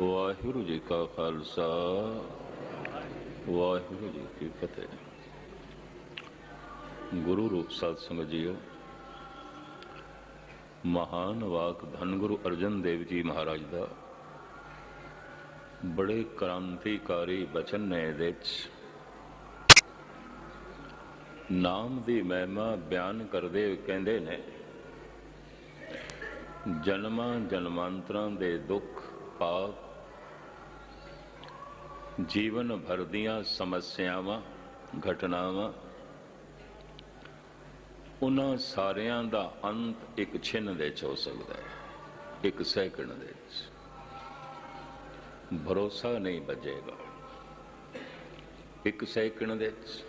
ਵਾਹਿਗੁਰੂ ਜੀ ਕਾ ਖਾਲਸਾ, ਵਾਹਿਗੁਰੂ ਜੀ ਕੀ ਫਤਿਹ। ਗੁਰੂ ਰੂਪ ਸਾਧ ਸੰਗਤ ਜੀਓ, ਮਹਾਨ ਵਾਕ ਧੰਨ ਗੁਰੂ ਅਰਜਨ ਦੇਵ ਜੀ ਮਹਾਰਾਜ ਦਾ ਬੜੇ ਕ੍ਰਾਂਤੀਕਾਰੀ ਬਚਨ ਨੇ ਇਹਦੇ ਵਿੱਚ ਨਾਮ ਦੀ ਮਹਿਮਾ ਬਿਆਨ ਕਰਦੇ ਕਹਿੰਦੇ ਨੇ, ਜਨਮਾਂ ਜਨਮਾਂਤਰਾਂ ਦੇ ਦੁੱਖ ਪਾਪ ਜੀਵਨ ਭਰ ਦੀਆਂ ਸਮੱਸਿਆਵਾਂ, ਘਟਨਾਵਾਂ, ਉਹਨਾਂ ਸਾਰਿਆਂ ਦਾ ਅੰਤ ਇੱਕ ਛਿਨ ਦੇ ਹੋ ਸਕਦਾ ਹੈ, ਇੱਕ ਸੈਕਿੰਡ ਦੇ ਵਿੱਚ। ਭਰੋਸਾ ਨਹੀਂ ਬਚੇਗਾ ਇੱਕ ਸੈਕਿੰਡ ਦੇ ਵਿੱਚ।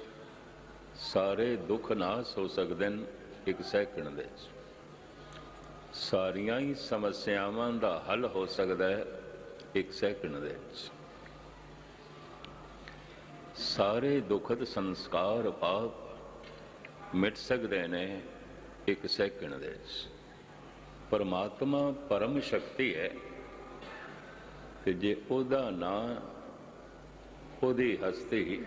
ਸਾਰੇ ਦੁੱਖ ਨਾਸ ਹੋ ਸਕਦੇ ਨੇ ਇੱਕ ਸੈਕਿੰਡ ਦੇ ਵਿੱਚ। ਸਾਰੀਆਂ ਹੀ ਸਮੱਸਿਆਵਾਂ ਦਾ ਹੱਲ ਹੋ ਸਕਦਾ ਹੈ ਇੱਕ ਸੈਕਿੰਡ ਦੇ ਵਿੱਚ। ਸਾਰੇ ਦੁਖਦ ਸੰਸਕਾਰ ਪਾਪ ਮਿਟ ਸਕਦੇ ਨੇ ਇੱਕ ਸੈਕਿੰਡ ਦੇ ਵਿੱਚ। ਪਰਮਾਤਮਾ ਪਰਮ ਸ਼ਕਤੀ ਹੈ ਤੇ ਜੇ ਉਹਦਾ ਨਾਂ ਉਹਦੀ ਹਸਤੀ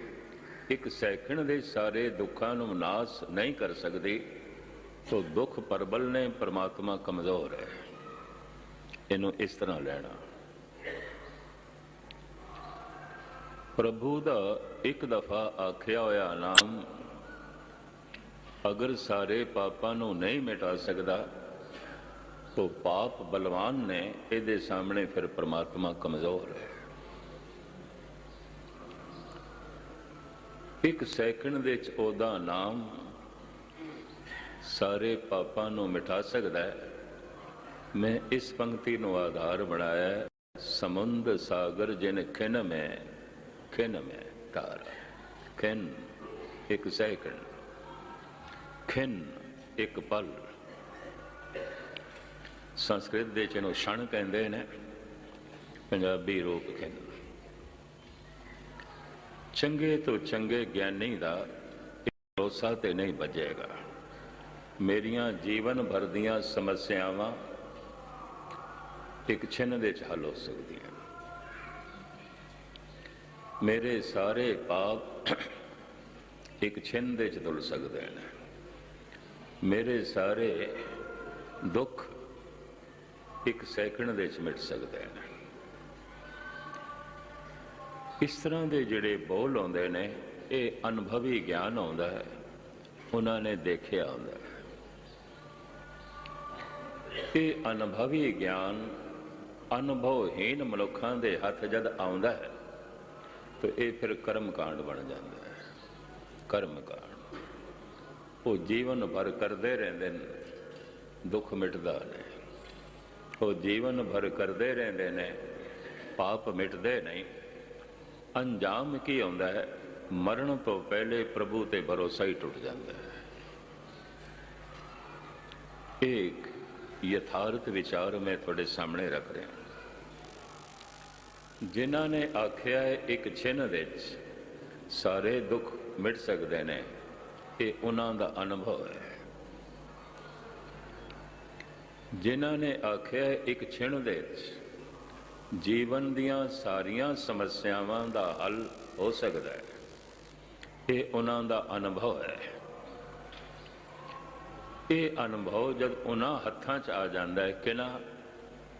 ਇੱਕ ਸੈਕਿੰਡ ਦੇ ਸਾਰੇ ਦੁੱਖਾਂ ਨੂੰ ਨਾਸ ਨਹੀਂ ਕਰ ਸਕਦੀ ਤੋ ਦੁੱਖ ਪਰਬਲ ਨੇ ਪਰਮਾਤਮਾ ਕਮਜ਼ੋਰ ਹੈ। ਇਹਨੂੰ ਇਸ ਤਰ੍ਹਾਂ ਲੈਣਾ। ਪ੍ਰਭੂ ਦਾ ਇੱਕ ਦਫਾ ਆਖਿਆ ਹੋਇਆ ਨਾਮ, ਅਗਰ ਸਾਰੇ ਪਾਪਾਂ ਨੂੰ ਨਹੀਂ ਮਿਟਾ ਸਕਦਾ, ਤੋ ਪਾਪ ਬਲਵਾਨ ਨੇ ਇਹਦੇ ਸਾਹਮਣੇ ਫਿਰ ਪਰਮਾਤਮਾ ਕਮਜ਼ੋਰ ਹੈ। ਇੱਕ ਸੈਕਿੰਡ ਦੇ ਵਿੱਚ ਉਹਦਾ ਨਾਮ ਸਾਰੇ ਪਾਪਾਂ ਨੂੰ ਮਿਟਾ ਸਕਦਾ ਹੈ। ਮੈਂ ਇਸ ਪੰਕਤੀ ਨੂੰ ਆਧਾਰ ਬਣਾਇਆ ਸਮੁੰਦ ਸਾਗਰ ਜਿਨ ਖਿਨ ਮੈਂ ਖਿਨ ਮੈਂ ਤਾਰ। ਖਿਨ ਇੱਕ ਸੈਕਿੰਡ। ਖਿਨ ਇੱਕ ਪਲ। ਸੰਸਕ੍ਰਿਤ ਦੇ ਚ ਇਹਨੂੰ ਛਣ ਕਹਿੰਦੇ ਨੇ। ਪੰਜਾਬੀ ਰੂਪ ਖਿਨ। ਚੰਗੇ ਤੋਂ ਚੰਗੇ ਗਿਆਨੀ ਦਾ ਭਰੋਸਾ ਤੇ ਨਹੀਂ ਬਚੇਗਾ ਮੇਰੀਆਂ ਜੀਵਨ ਭਰ ਦੀਆਂ ਸਮੱਸਿਆਵਾਂ ਇੱਕ ਛਿਨ ਦੇ ਚ ਹੱਲ ਹੋ ਸਕਦੀਆਂ ਮੇਰੇ ਸਾਰੇ ਪਾਪ ਇੱਕ ਛਿਨ ਦੇ ਚ ਧੁਲ ਸਕਦੇ ਨੇ। ਮੇਰੇ ਸਾਰੇ ਦੁੱਖ ਇੱਕ ਸੈਕਿੰਡ ਦੇ ਚ ਮਿਟ ਸਕਦੇ ਨੇ। ਇਸ ਤਰ੍ਹਾਂ ਦੇ ਜਿਹੜੇ ਬੋਲ ਆਉਂਦੇ ਨੇ, ਇਹ ਅਨੁਭਵੀ ਗਿਆਨ ਆਉਂਦਾ ਹੈ, ਉਹਨਾਂ ਨੇ ਦੇਖਿਆ ਹੁੰਦਾ ਹੈ। ਇਹ ਅਨੁਭਵੀ ਗਿਆਨ ਅਨੁਭਵਹੀਨ ਮਨੁੱਖਾਂ ਦੇ ਹੱਥ ਜਦ ਆਉਂਦਾ ਹੈ, ਤਾਂ ਇਹ ਫਿਰ ਕਰਮ ਕਾਂਡ ਬਣ ਜਾਂਦਾ ਹੈ। ਕਰਮ ਕਾਂਡ ਉਹ ਜੀਵਨ ਭਰ ਕਰਦੇ ਰਹਿੰਦੇ ਨੇ, ਦੁੱਖ ਮਿਟਦਾ ਨਹੀਂ। ਉਹ ਜੀਵਨ ਭਰ ਕਰਦੇ ਰਹਿੰਦੇ ਨੇ, ਪਾਪ ਮਿਟਦੇ ਨਹੀਂ। ਅੰਜਾਮ ਕੀ ਆਉਂਦਾ ਹੈ? ਮਰਨ ਤੋਂ ਪਹਿਲੇ ਪ੍ਰਭੂ ਤੇ ਭਰੋਸਾ ਹੀ ਟੁੱਟ ਜਾਂਦਾ ਹੈ। ਇੱਕ ਯਥਾਰਥ ਵਿਚਾਰ ਮੈਂ ਤੁਹਾਡੇ ਸਾਹਮਣੇ ਰੱਖ ਰਿਹਾ ਜਿਨ੍ਹਾਂ ਨੇ ਆਖਿਆ ਹੈ, ਇੱਕ ਛਿਨ ਵਿੱਚ ਸਾਰੇ ਦੁੱਖ ਮਿਟ ਸਕਦੇ ਨੇ, ਇਹ ਉਹਨਾਂ ਦਾ ਅਨੁਭਵ ਹੈ। ਜਿਨ੍ਹਾਂ ਨੇ ਆਖਿਆ ਹੈ, ਇੱਕ ਛਿਨ ਵਿੱਚ ਜੀਵਨ ਦੀਆਂ ਸਾਰੀਆਂ ਸਮੱਸਿਆਵਾਂ ਦਾ ਹੱਲ ਹੋ ਸਕਦਾ ਹੈ, ਇਹ ਉਹਨਾਂ ਦਾ ਅਨੁਭਵ ਹੈ। ਇਹ ਅਨੁਭਵ ਜਦ ਉਹਨਾਂ ਹੱਥਾਂ 'ਚ ਆ ਜਾਂਦਾ ਹੈ ਕਿ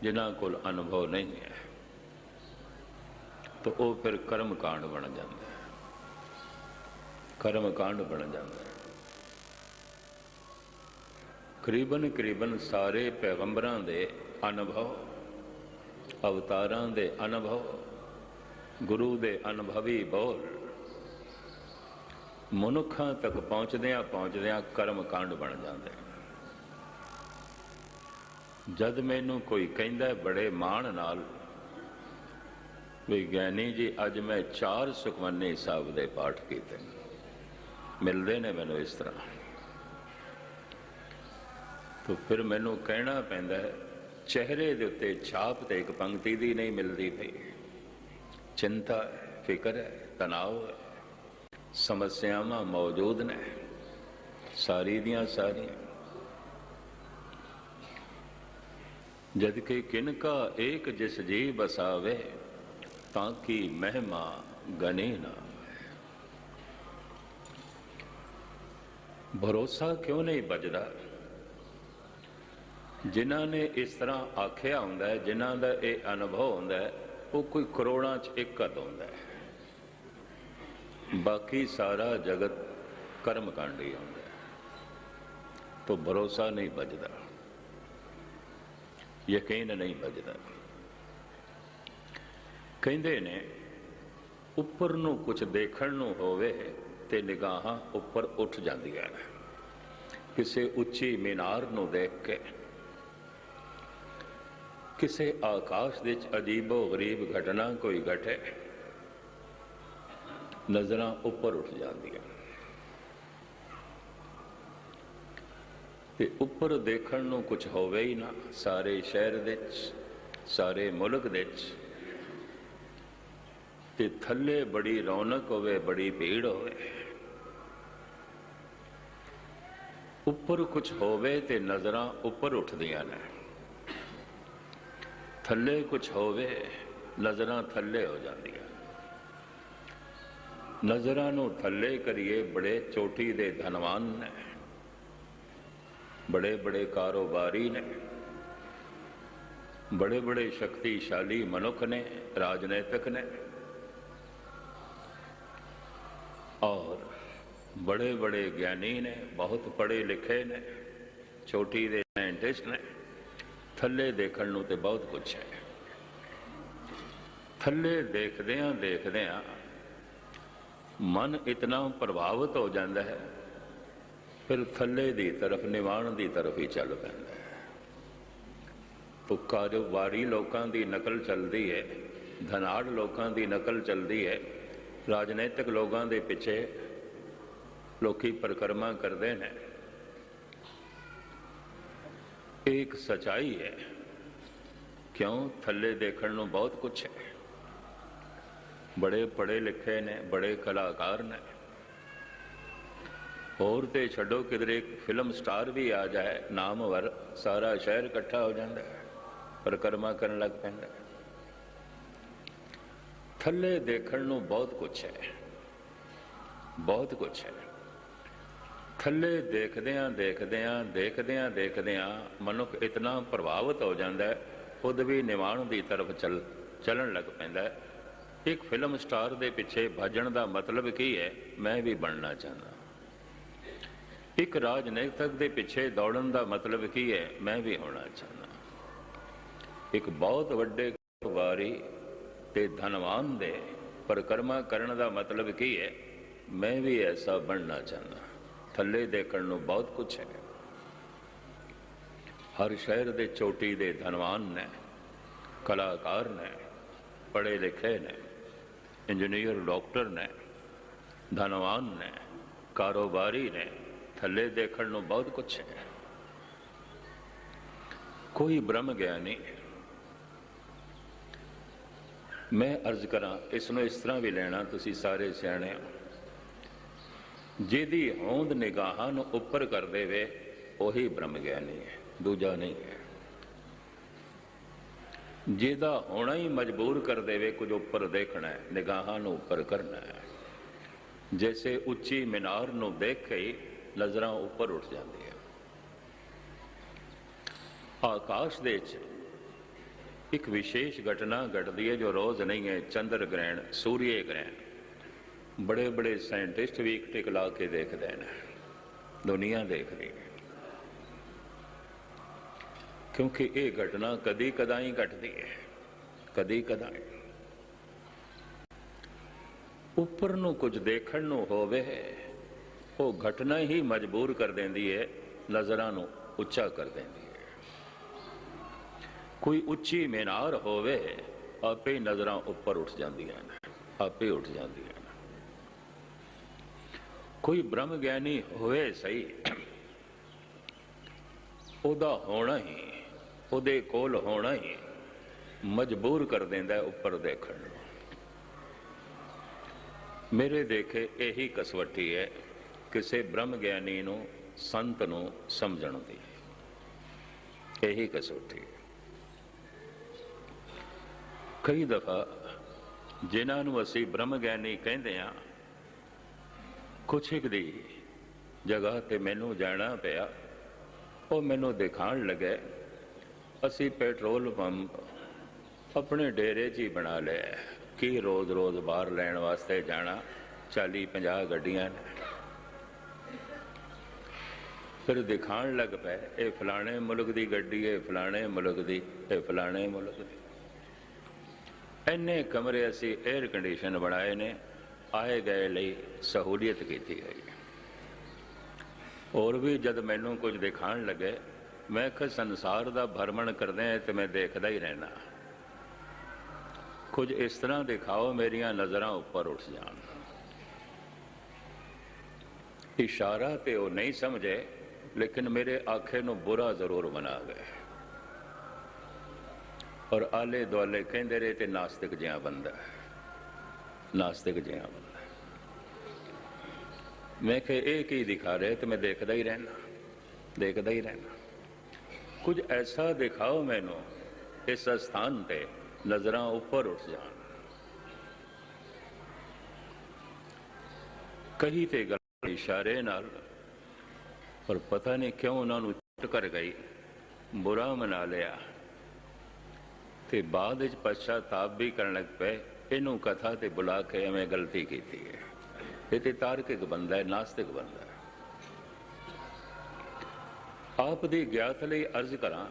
ਜਿਨ੍ਹਾਂ ਕੋਲ ਅਨੁਭਵ ਨਹੀਂ ਹੈ, ਤਾਂ ਉਹ ਫਿਰ ਕਰਮ ਕਾਂਡ ਬਣ ਜਾਂਦਾ ਹੈ। ਕਰਮ ਕਾਂਡ ਬਣ ਜਾਂਦਾ ਹੈ। ਕਰੀਬਨ ਕਰੀਬਨ ਸਾਰੇ ਪੈਗੰਬਰਾਂ ਦੇ ਅਨੁਭਵ, ਅਵਤਾਰਾਂ ਦੇ ਅਨੁਭਵ, ਗੁਰੂ ਦੇ ਅਨੁਭਵੀ ਬੋਲ ਮਨੁੱਖਾਂ ਤੱਕ ਪਹੁੰਚਦਿਆਂ ਪਹੁੰਚਦਿਆਂ ਕਰਮ ਕਾਂਡ ਬਣ ਜਾਂਦੇ ਜਦ ਮੈਨੂੰ ਕੋਈ ਕਹਿੰਦਾ ਬੜੇ ਮਾਣ ਨਾਲ, ਵੀ ਗਿਆਨੀ ਜੀ, ਅੱਜ ਮੈਂ ਚਾਰ ਸੁਖਮਨੀ ਸਾਹਿਬ ਦੇ ਪਾਠ ਕੀਤੇ। ਮਿਲਦੇ ਨੇ ਮੈਨੂੰ ਇਸ ਤਰ੍ਹਾਂ। ਤਾਂ ਫਿਰ ਮੈਨੂੰ ਕਹਿਣਾ ਪੈਂਦਾ ਚਿਹਰੇ ਦੇ ਉੱਤੇ ਛਾਪ ਤੇ ਇੱਕ ਪੰਕਤੀ ਦੀ ਨਹੀਂ ਮਿਲਦੀ ਪਈ। ਚਿੰਤਾ, ਫਿਕਰ ਹੈ, ਤਣਾਅ ਹੈ। ਸਮੱਸਿਆਵਾਂ ਮੌਜੂਦ ਨੇ। ਸਾਰੀ ਦੀਆਂ ਸਾਰੀਆਂ। ਜਦ ਕਿ ਕਿਨ ਏਕ ਜਿਸ ਜੀ ਬਸਾਵੇ ਤਾਂ ਕੀ ਮਹਿਮਾ ਗਨੇ ਨਾ ਭਰੋਸਾ ਕਿਉਂ ਨਹੀਂ ਬਜਦਾ ਜਿਨ੍ਹਾਂ ਨੇ ਇਸ ਤਰ੍ਹਾਂ ਆਖਿਆ ਹੁੰਦਾ ਹੈ, ਜਿਨ੍ਹਾਂ ਦਾ ਇਹ ਅਨੁਭਵ ਹੁੰਦਾ ਹੈ, ਉਹ ਕੋਈ ਕਰੋੜਾਂ ਚ ਇੱਕ ਅਦ ਹੁੰਦਾ ਹੈ। ਬਾਕੀ ਸਾਰਾ ਜਗਤ ਕਰਮ ਕਾਂਡ ਹੀ ਹੁੰਦਾ ਹੈ। ਤੋਂ ਭਰੋਸਾ ਨਹੀਂ ਬਜਦਾ ਯਕੀਨ ਨਹੀਂ ਬਜਦਾ ਕਹਿੰਦੇ ਨੇ, ਉੱਪਰ ਨੂੰ ਕੁਝ ਦੇਖਣ ਨੂੰ ਹੋਵੇ ਤੇ ਨਿਗਾਹਾਂ ਉੱਪਰ ਉੱਠ ਜਾਂਦੀਆਂ ਨੇ। ਕਿਸੇ ਉੱਚੀ ਮੀਨਾਰ ਨੂੰ ਦੇਖ ਕੇ, ਕਿਸੇ ਆਕਾਸ਼ ਵਿੱਚ ਅਜੀਬੋ ਗਰੀਬ ਘਟਨਾ ਕੋਈ ਘਟੇ ਨਜ਼ਰਾਂ ਉੱਪਰ ਉੱਠ ਜਾਂਦੀਆਂ। ਤੇ ਉੱਪਰ ਦੇਖਣ ਨੂੰ ਕੁਝ ਹੋਵੇ ਹੀ ਨਾ, ਸਾਰੇ ਸ਼ਹਿਰ ਵਿੱਚ, ਸਾਰੇ ਮੁਲਕ ਦੇ ਵਿੱਚ। ਤੇ ਥੱਲੇ ਬੜੀ ਰੌਣਕ ਹੋਵੇ, ਬੜੀ ਭੀੜ ਹੋਵੇ। ਉੱਪਰ ਕੁਝ ਹੋਵੇ ਤੇ ਨਜ਼ਰਾਂ ਉੱਪਰ ਉੱਠਦੀਆਂ ਨੇ। ਥੱਲੇ ਕੁਝ ਹੋਵੇ, ਨਜ਼ਰਾਂ ਥੱਲੇ ਹੋ ਜਾਂਦੀਆਂ। ਨਜ਼ਰਾਂ ਨੂੰ ਥੱਲੇ ਕਰੀਏ ਬੜੇ ਚੋਟੀ ਦੇ ਧਨਵਾਨ ਨੇ। ਬੜੇ ਬੜੇ ਕਾਰੋਬਾਰੀ ਨੇ। ਬੜੇ ਬੜੇ ਸ਼ਕਤੀਸ਼ਾਲੀ ਮਨੁੱਖ ਨੇ, ਰਾਜਨੀਤਿਕ ਨੇ। ਔਰ ਬੜੇ ਬੜੇ ਗਿਆਨੀ ਨੇ, ਬਹੁਤ ਪੜ੍ਹੇ ਲਿਖੇ ਨੇ ਛੋਟੀ ਦੇ ਸਾਇੰਟਿਸਟ ਨੇ। ਥੱਲੇ ਦੇਖਣ ਨੂੰ ਤੇ ਬਹੁਤ ਕੁਝ ਹੈ। ਥੱਲੇ ਦੇਖਦਿਆਂ ਦੇਖਦਿਆਂ ਮਨ ਇਤਨਾ ਪ੍ਰਭਾਵਿਤ ਹੋ ਜਾਂਦਾ ਹੈ, ਫਿਰ ਥੱਲੇ ਦੀ ਤਰਫ, ਨਿਵਾਣ ਦੀ ਤਰਫ ਹੀ ਚੱਲ ਪੈਂਦਾ ਹੈ। ਭੁੱਖਾ ਜੋ ਵਾਰੀ ਲੋਕਾਂ ਦੀ ਨਕਲ ਚੱਲਦੀ ਹੈ, ਧਨਾੜ ਲੋਕਾਂ ਦੀ ਨਕਲ ਚੱਲਦੀ ਹੈ, ਰਾਜਨੀਤਿਕ ਲੋਕਾਂ ਦੇ ਪਿੱਛੇ ਲੋਕੀ ਪਰਿਕਰਮਾ ਕਰਦੇ ਨੇ। ਇਹ ਇੱਕ ਸਚਾਈ ਹੈ, ਕਿਉਂ? ਥੱਲੇ ਦੇਖਣ ਨੂੰ ਬਹੁਤ ਕੁਝ ਹੈ। ਬੜੇ ਪੜ੍ਹੇ ਲਿਖੇ ਨੇ, ਬੜੇ ਕਲਾਕਾਰ ਨੇ। ਹੋਰ ਤੇ ਛੱਡੋ ਕਿਧਰੇ ਫਿਲਮ ਸਟਾਰ ਵੀ ਆ ਜਾਏ ਨਾਮਵਰ ਸਾਰਾ ਸ਼ਹਿਰ ਇਕੱਠਾ ਹੋ ਜਾਂਦਾ ਹੈ, ਪਰਿਕਰਮਾ ਕਰਨ ਲੱਗ ਪੈਂਦਾ ਹੈ। ਥੱਲੇ ਦੇਖਣ ਨੂੰ ਬਹੁਤ ਕੁਝ ਹੈ, ਬਹੁਤ ਕੁਝ ਹੈ। ਥੱਲੇ ਦੇਖਦਿਆਂ ਦੇਖਦਿਆਂ ਦੇਖਦਿਆਂ ਦੇਖਦਿਆਂ ਮਨੁੱਖ ਇਤਨਾ ਪ੍ਰਭਾਵਿਤ ਹੋ ਜਾਂਦਾ ਹੈ, ਖੁਦ ਵੀ ਨਿਵਾਣ ਦੀ ਤਰਫ ਚੱਲ, ਚੱਲਣ ਲੱਗ ਪੈਂਦਾ ਹੈ। ਇੱਕ ਫਿਲਮ ਸਟਾਰ ਦੇ ਪਿੱਛੇ ਭੱਜਣ ਦਾ ਮਤਲਬ ਕੀ ਹੈ, ਮੈਂ ਵੀ ਬਣਨਾ ਚਾਹੁੰਦਾ। ਇੱਕ ਰਾਜਨੀਤਿਕ ਦੇ ਪਿੱਛੇ ਦੌੜਨ ਦਾ ਮਤਲਬ ਕੀ ਹੈ, ਮੈਂ ਵੀ ਹੋਣਾ ਚਾਹੁੰਦਾ। ਇੱਕ ਬਹੁਤ ਵੱਡੇ ਕਾਰੋਬਾਰੀ ਤੇ ਧਨਵਾਨ ਦੇ ਪਰਿਕਰਮਾ ਕਰਨ ਦਾ ਮਤਲਬ ਕੀ ਹੈ, ਮੈਂ ਵੀ ਐਸਾ ਬਣਨਾ ਚਾਹੁੰਦਾ। ਥੱਲੇ ਦੇਖਣ ਨੂੰ ਬਹੁਤ ਕੁਝ ਹੈ। ਹਰ ਸ਼ਹਿਰ ਦੇ ਚੋਟੀ ਦੇ ਧਨਵਾਨ ਨੇ, ਕਲਾਕਾਰ ਨੇ, ਪੜ੍ਹੇ ਲਿਖੇ ਨੇ। ਇੰਜੀਨੀਅਰ ਡਾਕਟਰ ਨੇ, ਧਨਵਾਨ ਨੇ, ਕਾਰੋਬਾਰੀ ਨੇ, ਥੱਲੇ ਦੇਖਣ ਨੂੰ ਬਹੁਤ ਕੁਝ ਹੈ। ਕੋਈ ਬ੍ਰਹਮ ਗਿਆਨੀ ਮੈਂ ਅਰਜ਼ ਕਰਾਂ, ਇਸ ਨੂੰ ਇਸ ਤਰ੍ਹਾਂ ਵੀ ਲੈਣਾ, ਤੁਸੀਂ ਸਾਰੇ ਸਿਆਣੇ ਹੋ। ਜਿਹਦੀ ਹੋਂਦ ਨਿਗਾਹਾਂ ਨੂੰ ਉੱਪਰ ਕਰ ਦੇਵੇ, ਉਹੀ ਬ੍ਰਹਮ ਗਿਆਨੀ ਹੈ, ਦੂਜਾ ਨਹੀਂ ਹੈ। ਜਿਹਦਾ ਹੋਣਾ ਹੀ ਮਜਬੂਰ ਕਰ ਦੇਵੇ, ਕੁਝ ਉੱਪਰ ਦੇਖਣਾ ਹੈ, ਨਿਗਾਹਾਂ ਨੂੰ ਉੱਪਰ ਕਰਨਾ ਹੈ। ਜੈਸੇ ਉੱਚੀ ਮੀਨਾਰ ਨੂੰ ਦੇਖ ਕੇ ਹੀ ਨਜ਼ਰਾਂ ਉੱਪਰ ਉੱਠ ਜਾਂਦੀਆਂ ਆਕਾਸ਼ ਦੇ ਵਿੱਚ ਇੱਕ ਵਿਸ਼ੇਸ਼ ਘਟਨਾ ਘਟਦੀ ਹੈ ਜੋ ਰੋਜ਼ ਨਹੀਂ ਹੈ, ਚੰਦਰ ਗ੍ਰਹਿਣ, ਸੂਰਯ ਗ੍ਰਹਿਣ। ਬੜੇ ਬੜੇ ਸਾਇੰਟਿਸਟ ਵੀ ਇੱਕ ਟਿਕ ਲਾ ਕੇ ਦੇਖਦੇ ਨੇ। ਦੁਨੀਆ ਦੇਖਦੀ ਹੈ। ਕਿਉਂਕਿ ਇਹ ਘਟਨਾ ਕਦੀ ਕਦਾਈ ਘਟਦੀ ਹੈ। ਕਦੀ ਕਦਾਈ। ਉੱਪਰ ਨੂੰ ਕੁਝ ਦੇਖਣ ਨੂੰ ਹੋਵੇ, ਉਹ ਘਟਨਾ ਹੀ ਮਜਬੂਰ ਕਰ ਦਿੰਦੀ ਹੈ, ਨਜ਼ਰਾਂ ਨੂੰ ਉੱਚਾ ਕਰ ਦਿੰਦੀ ਹੈ। ਕੋਈ ਉੱਚੀ ਮੀਨਾਰ ਹੋਵੇ, ਆਪੇ ਨਜ਼ਰਾਂ ਉੱਪਰ ਉੱਠ ਜਾਂਦੀਆਂ ਨੇ ਆਪੇ ਉੱਠ ਜਾਂਦੀਆਂ ਨੇ ਕੋਈ ਬ੍ਰਹਮ ਗਿਆਨੀ ਹੋਵੇ ਸਹੀ, ਉਹਦਾ ਹੋਣਾ ਹੀ ਉਹਦੇ ਕੋਲ ਹੋਣਾ ਹੀ ਮਜਬੂਰ ਕਰ ਦਿੰਦਾ ਉੱਪਰ ਦੇਖਣ ਨੂੰ। ਮੇਰੇ ਦੇਖੇ ਇਹੀ ਕਸਵੱਟੀ ਹੈ ਕਿਸੇ ਬ੍ਰਹਮ ਗਿਆਨੀ ਨੂੰ, ਸੰਤ ਨੂੰ ਸਮਝਣ ਦੀ। ਇਹੀ ਕਸਵੱਟੀ ਹੈ। ਕਈ ਦਫਾ ਜਿਨ੍ਹਾਂ ਨੂੰ ਅਸੀਂ ਬ੍ਰਹਮ ਗਿਆਨੀ ਕਹਿੰਦੇ ਆ ਕੁਛ ਇੱਕ ਦੀ ਜਗ੍ਹਾ ਤੇ ਮੈਨੂੰ ਜਾਣਾ ਪਿਆ, ਉਹ ਮੈਨੂੰ ਦਿਖਾਣ ਲੱਗੇ ਅਸੀਂ ਪੈਟਰੋਲ ਪੰਪ ਆਪਣੇ ਡੇਰੇ 'ਚ ਹੀ ਬਣਾ ਲਿਆ ਕੀ ਰੋਜ਼-ਰੋਜ਼ ਬਾਹਰ ਲੈਣ ਵਾਸਤੇ ਜਾਣਾ? 40-50 ਗੱਡੀਆਂ ਨੇ। ਫਿਰ ਦਿਖਾਣ ਲੱਗ ਪਏ, ਇਹ ਫਲਾਣੇ ਮੁਲਕ ਦੀ ਗੱਡੀ ਹੈ ਫਲਾਣੇ ਮੁਲਕ ਦੀ, ਇਹ ਫਲਾਣੇ ਮੁਲਕ ਦੀ। ਇੰਨੇ ਕਮਰੇ ਅਸੀਂ 에ਅਰ ਕੰਡੀਸ਼ਨ ਬਣਾਏ ਨੇ, ਆਏ ਗਏ ਲਈ ਸਹੂਲੀਅਤ ਕੀਤੀ ਗਈ। ਹੋਰ ਵੀ ਜਦ ਮੈਨੂੰ ਕੁਝ ਦਿਖਾਣ ਲੱਗੇ ਮੈਂ ਕਿ ਸੰਸਾਰ ਦਾ ਭਰਮਣ ਕਰਦੇ ਤੇ ਮੈਂ ਦੇਖਦਾ ਹੀ ਰਹਿਣਾ ਕੁਝ ਇਸ ਤਰ੍ਹਾਂ ਦਿਖਾਓ ਮੇਰੀਆਂ ਨਜ਼ਰਾਂ ਉੱਪਰ ਉੱਠ ਜਾਣ। ਇਸ਼ਾਰਾ ਤੇ ਉਹ ਨਹੀਂ ਸਮਝੇ, ਲੇਕਿਨ ਮੇਰੇ ਆਖੇ ਨੂੰ ਬੁਰਾ ਜ਼ਰੂਰ ਬਣਾ ਗਏ। ਔਰ ਆਲੇ ਦੁਆਲੇ ਕਹਿੰਦੇ ਰਹੇ ਤੇ ਨਾਸਤਿਕ ਜਿਹਾ ਬੰਦਾ ਨਾਸਤਿਕ ਜਿਹਾ ਬੰਦਾ ਮੈਂ ਕਿ ਇਹ ਕੀ ਦਿਖਾ ਰਹੇ ਤੇ ਮੈਂ ਦੇਖਦਾ ਹੀ ਰਹਿਣਾ ਦੇਖਦਾ ਹੀ ਰਹਿਣਾ ਕੁਝ ਐਸਾ ਦਿਖਾਓ ਮੈਨੂੰ ਇਸ ਸਥਾਨ ਤੇ ਨਜ਼ਰਾਂ ਉੱਪਰ ਉੱਠ ਜਾਣ। ਕਹੀ ਤੇ ਗੱਲ ਇਸ਼ਾਰੇ ਨਾਲ, ਪਰ ਪਤਾ ਨਹੀਂ ਕਿਉਂ ਉਹਨਾਂ ਨੂੰ ਚੁੱਟ ਕਰ ਗਈ, ਬੁਰਾ ਮਨਾ ਲਿਆ। ਤੇ ਬਾਅਦ ਵਿੱਚ ਪਛਤਾਪ ਵੀ ਕਰਨ ਲੱਗ ਪਏ, ਇਹਨੂੰ ਕਥਾ ਤੇ ਬੁਲਾ ਕੇ ਐਵੇਂ ਗਲਤੀ ਕੀਤੀ ਹੈ। ਇਹ ਤੇ ਤਾਰਕਿਕ ਬੰਦਾ ਹੈ, ਨਾਸਤਿਕ ਬੰਦਾ ਹੈ। ਆਪ ਦੀ ਗਿਆਤ ਲਈ ਅਰਜ਼ ਕਰਾਂ।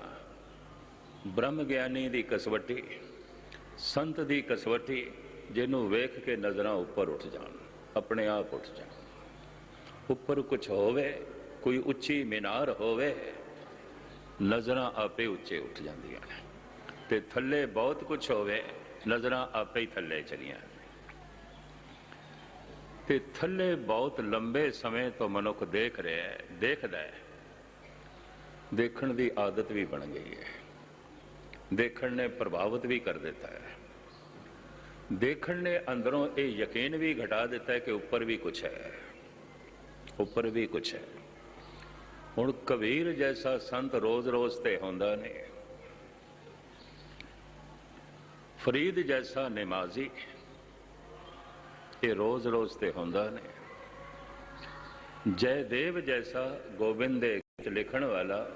ਬ੍ਰਹਮ ਗਿਆਨੀ ਦੀ ਕਸਵੱਟੀ, ਸੰਤ ਦੀ ਕਸਵੱਟੀ, ਜਿਹਨੂੰ ਵੇਖ ਕੇ ਨਜ਼ਰਾਂ ਉੱਪਰ ਉੱਠ ਜਾਣ, ਆਪਣੇ ਆਪ ਉੱਠ ਜਾਣ। ਉੱਪਰ ਕੁਝ ਹੋਵੇ, ਕੋਈ ਉੱਚੀ ਮੀਨਾਰ ਹੋਵੇ, ਨਜ਼ਰਾਂ ਆਪੇ ਉੱਚੇ ਉੱਠ ਜਾਂਦੀਆਂ ਤੇ ਥੱਲੇ ਬਹੁਤ ਕੁਝ ਹੋਵੇ, ਨਜ਼ਰਾਂ ਆਪੇ ਹੀ ਥੱਲੇ ਚਲੀਆਂ ਤੇ ਥੱਲੇ ਬਹੁਤ ਲੰਬੇ ਸਮੇਂ ਤੋਂ ਮਨੁੱਖ ਦੇਖ ਰਿਹਾ ਹੈ, ਦੇਖਦਾ ਹੈ ਦੇਖਣ ਦੀ ਆਦਤ ਵੀ ਬਣ ਗਈ ਹੈ। ਦੇਖਣ ਨੇ ਪ੍ਰਭਾਵਿਤ ਵੀ ਕਰ ਦਿੱਤਾ ਹੈ। ਦੇਖਣ ਨੇ ਅੰਦਰੋਂ ਇਹ ਯਕੀਨ ਵੀ ਘਟਾ ਦਿੱਤਾ ਹੈ ਕਿ ਉੱਪਰ ਵੀ ਕੁਝ ਹੈ। ਉੱਪਰ ਵੀ ਕੁਝ ਹੈ। ਹੁਣ ਕਬੀਰ ਜੈਸਾ ਸੰਤ ਰੋਜ਼-ਰੋਜ਼ ਤੇ ਹੁੰਦਾ ਨਹੀਂ ਫਰੀਦ ਜੈਸਾ ਨਮਾਜ਼ੀ, ਇਹ ਰੋਜ਼-ਰੋਜ਼ ਤੇ ਹੁੰਦਾ ਨਹੀਂ ਜੈਦੇਵ ਜੈਸਾ ਗੋਬਿੰਦ ਦੇ ਲਿਖਣ ਵਾਲਾ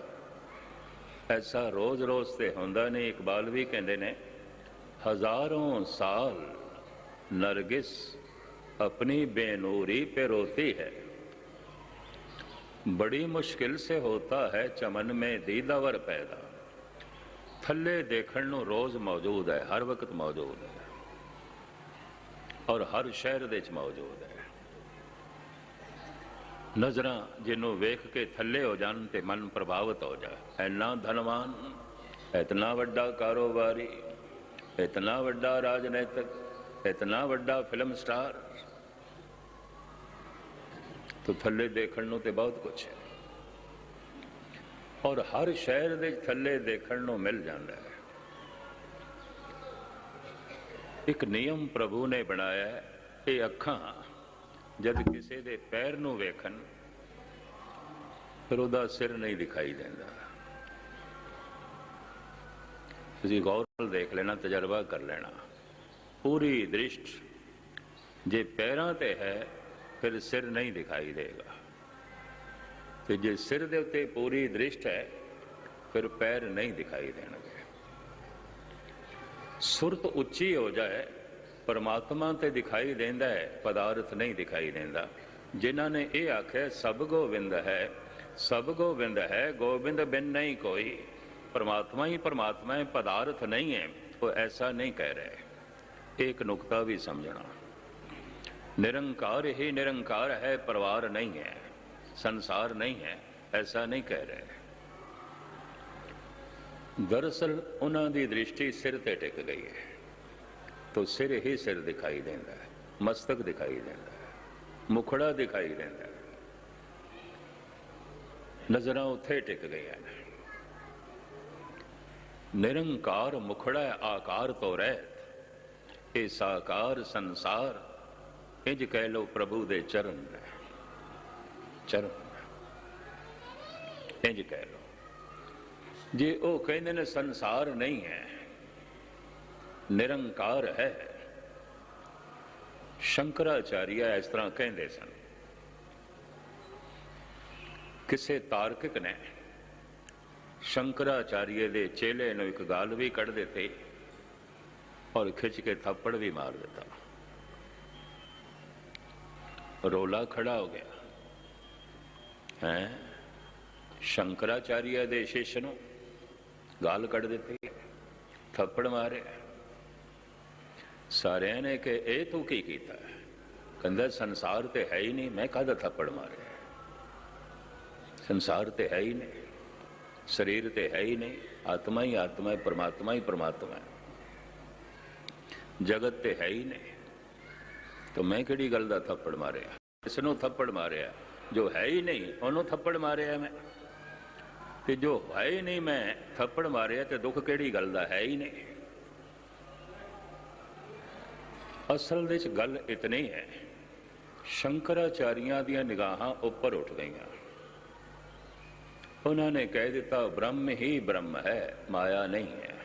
ਐਸਾ ਰੋਜ਼-ਰੋਜ਼ ਤੇ ਹੁੰਦਾ ਨਹੀਂ। ਇਕਬਾਲ ਵੀ ਕਹਿੰਦੇ ਨੇ, ਹਜ਼ਾਰਾਂ ਸਾਲ ਨਰਗਿਸ ਆਪਣੀ ਬੇਨੂਰੀ पे रोती है बड़ी मुश्किल से होता है चमन में दीदावर पैदा ਥੱਲੇ ਦੇਖਣ ਨੂੰ ਰੋਜ਼ ਮੌਜੂਦ ਹੈ, ਹਰ ਵਕਤ ਮੌਜੂਦ ਹੈ। ਔਰ ਹਰ ਸ਼ਹਿਰ ਦੇ ਵਿੱਚ ਮੌਜੂਦ ਹੈ। ਨਜ਼ਰਾਂ ਜਿਹਨੂੰ ਵੇਖ ਕੇ ਥੱਲੇ ਹੋ ਜਾਣ ਤੇ ਮਨ ਪ੍ਰਭਾਵਿਤ ਹੋ ਜਾਏ। ਐਨਾ ਧਨਵਾਨ, ਇਤਨਾ ਵੱਡਾ ਕਾਰੋਬਾਰੀ, ਇਤਨਾ ਵੱਡਾ ਰਾਜਨੀਤਿਕ, ਇਤਨਾ ਵੱਡਾ ਫਿਲਮ ਸਟਾਰ। ਤੋ ਥੱਲੇ ਦੇਖਣ ਨੂੰ ਤੇ ਬਹੁਤ ਕੁਝ ਹੈ। ਔਰ ਹਰ ਸ਼ਹਿਰ ਦੇ ਥੱਲੇ ਦੇਖਣ ਨੂੰ ਮਿਲ ਜਾਂਦਾ ਹੈ। ਇੱਕ ਨਿਯਮ ਪ੍ਰਭੂ ਨੇ ਬਣਾਇਆ ਹੈ, ਇਹ ਅੱਖਾਂ ਜਦ ਕਿਸੇ ਦੇ ਪੈਰ ਨੂੰ ਵੇਖਣ, ਫਿਰ ਉਹਦਾ ਸਿਰ ਨਹੀਂ ਦਿਖਾਈ ਦਿੰਦਾ। ਤੁਸੀਂ ਗੌਰ ਨਾਲ ਦੇਖ ਲੈਣਾ, ਤਜਰਬਾ ਕਰ ਲੈਣਾ। ਪੂਰੀ ਦ੍ਰਿਸ਼ਟ ਜੇ ਪੈਰਾਂ ਤੇ ਹੈ, ਫਿਰ ਸਿਰ ਨਹੀਂ ਦਿਖਾਈ ਦੇਗਾ। ਤੇ ਜੇ ਸਿਰ ਦੇ ਉੱਤੇ ਪੂਰੀ ਦ੍ਰਿਸ਼ਟ ਹੈ, ਫਿਰ ਪੈਰ ਨਹੀਂ ਦਿਖਾਈ ਦੇਣਗੇ। ਸੁਰਤ ਉੱਚੀ ਹੋ ਜਾਏ ਪਰਮਾਤਮਾ ਤੇ ਦਿਖਾਈ ਦਿੰਦਾ ਹੈ, ਪਦਾਰਥ ਨਹੀਂ ਦਿਖਾਈ ਦਿੰਦਾ। ਜਿਨ੍ਹਾਂ ਨੇ ਇਹ ਆਖਿਆ, ਸਭ ਗੋਬਿੰਦ ਹੈ, ਸਭ ਗੋਬਿੰਦ ਹੈ ਗੋਬਿੰਦ ਬਿਨ ਨਹੀਂ ਕੋਈ। ਪਰਮਾਤਮਾ ਹੀ ਪਰਮਾਤਮਾ ਹੈ, ਪਦਾਰਥ ਨਹੀਂ ਹੈ, ਉਹ ਐਸਾ ਨਹੀਂ ਕਹਿ ਰਹੇ ਇੱਕ ਨੁਕਤਾ ਵੀ ਸਮਝਣਾ। ਨਿਰੰਕਾਰ ਹੀ ਨਿਰੰਕਾਰ ਹੈ, ਪਰਿਵਾਰ ਨਹੀਂ ਹੈ, ਸੰਸਾਰ ਨਹੀਂ ਹੈ, ਐਸਾ ਨਹੀਂ ਕਹਿ ਰਹੇ ਦਰਅਸਲ, ਉਹਨਾਂ ਦੀ ਦ੍ਰਿਸ਼ਟੀ ਸਿਰ ਤੇ ਟਿਕ ਗਈ ਹੈ। ਤੋ ਸਿਰ ਹੀ ਸਿਰ ਦਿਖਾਈ ਦਿੰਦਾ ਹੈ, ਮਸਤਕ ਦਿਖਾਈ ਦਿੰਦਾ ਹੈ, ਮੁਖੜਾ ਦਿਖਾਈ ਦਿੰਦਾ ਨਜ਼ਰਾਂ ਉੱਥੇ ਟਿਕ ਗਈਆਂ ਨੇ। ਨਿਰੰਕਾਰ ਮੁਖੜਾ ਆਕਾਰ ਤੋਂ ਰਹਿਤ। ਇਹ ਸਾਕਾਰ ਸੰਸਾਰ, ਇੰਜ ਕਹਿ ਲੋ ਪ੍ਰਭੂ ਦੇ ਚਰਨ ਚਰਨ ਇੰਜ ਕਹਿ ਲੋ ਜੇ ਉਹ ਕਹਿੰਦੇ ਨੇ ਸੰਸਾਰ ਨਹੀਂ ਹੈ ਨਿਰੰਕਾਰ ਹੈ। ਸ਼ੰਕਰਾਚਾਰੀਆ ਇਸ ਤਰ੍ਹਾਂ ਕਹਿੰਦੇ ਸਨ। ਕਿਸੇ ਤਾਰਕਿਕ ਨੇ ਸ਼ੰਕਰਾਚਾਰੀਏ ਦੇ ਚੇਲੇ ਨੂੰ ਇੱਕ ਗਾਲ ਵੀ ਕੱਢ ਦਿੱਤੀ ਔਰ ਖਿੱਚ ਕੇ ਥੱਪੜ ਵੀ ਮਾਰ ਦਿੱਤਾ। ਰੋਲਾ ਖੜਾ ਹੋ ਗਿਆ। ਹੈ? ਸ਼ੰਕਰਾਚਾਰੀਆ ਦੇ ਸ਼ਿਸ਼ ਨੂੰ ਗਾਲ ਕੱਢ ਦਿੱਤੀ, ਥੱਪੜ ਮਾਰਿਆ। ਸਾਰਿਆਂ ਨੇ ਕਿ ਇਹ ਤੂੰ ਕੀ ਕੀਤਾ ਕਹਿੰਦਾ ਸੰਸਾਰ ਤੇ ਹੈ ਹੀ ਨਹੀਂ ਮੈਂ ਕਾਹਦਾ ਥੱਪੜ ਮਾਰਿਆ ਸੰਸਾਰ ਤੇ ਹੈ ਹੀ ਨਹੀਂ ਸਰੀਰ ਤੇ ਹੈ ਹੀ ਨਹੀਂ ਆਤਮਾ ਹੀ ਆਤਮਾ ਹੈ ਪਰਮਾਤਮਾ ਹੀ ਪਰਮਾਤਮਾ ਹੈ ਜਗਤ ਤੇ ਹੈ ਹੀ ਨਹੀਂ ਤਾਂ ਮੈਂ ਕਿਹੜੀ ਗੱਲ ਦਾ ਥੱਪੜ ਮਾਰਿਆ ਇਸ ਨੂੰ ਥੱਪੜ ਮਾਰਿਆ ਜੋ ਹੈ ਹੀ ਨਹੀਂ ਉਹਨੂੰ ਥੱਪੜ ਮਾਰਿਆ ਮੈਂ ਤੇ ਜੋ ਹੈ ਹੀ ਨਹੀਂ ਮੈਂ ਥੱਪੜ ਮਾਰਿਆ ਤੇ ਦੁੱਖ ਕਿਹੜੀ ਗੱਲ ਦਾ ਹੈ ਹੀ ਨਹੀਂ ਅਸਲ ਵਿੱਚ ਗੱਲ ਇਤਨੀ ਹੈ, ਸ਼ੰਕਰਾਚਾਰੀਆਂ ਦੀਆਂ ਨਿਗਾਹਾਂ ਉੱਪਰ ਉੱਠ ਗਈਆਂ। ਉਹਨਾਂ ਨੇ ਕਹਿ ਦਿੱਤਾ, ਬ੍ਰਹਮ ਹੀ ਬ੍ਰਹਮ ਹੈ, ਮਾਇਆ ਨਹੀਂ ਹੈ।